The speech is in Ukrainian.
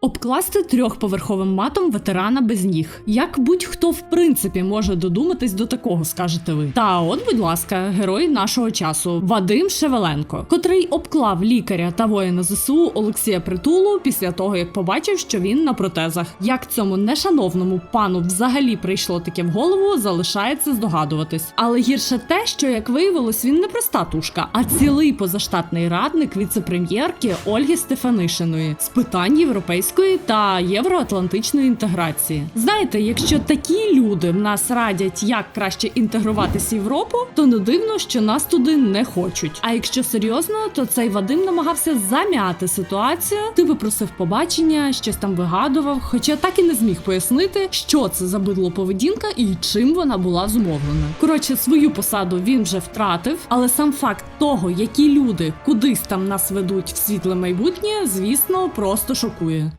Обкласти трьохповерховим матом ветерана без ніг. Як будь-хто в принципі може додуматись до такого, скажете ви. Та от, будь ласка, герой нашого часу Вадим Шевеленко, котрий обклав лікаря та воїна ЗСУ Олексія Притулу після того, як побачив, що він на протезах. Як цьому нешановному пану взагалі прийшло таке в голову, залишається здогадуватись. Але гірше те, що як виявилось, він не проста тушка, а цілий позаштатний радник віце-прем'єрки Ольги Стефанишиної з питань європейської та євроатлантичної інтеграції. Знаєте, якщо такі люди в нас радять, як краще інтегруватися в Європу, то не дивно, що нас туди не хочуть. А якщо серйозно, то цей Вадим намагався зам'яти ситуацію, типу просив побачення, щось там вигадував, хоча так і не зміг пояснити, що це за бидло поведінка і чим вона була зумовлена. Коротше, свою посаду він вже втратив, але сам факт того, які люди кудись там нас ведуть в світле майбутнє, звісно, просто шокує.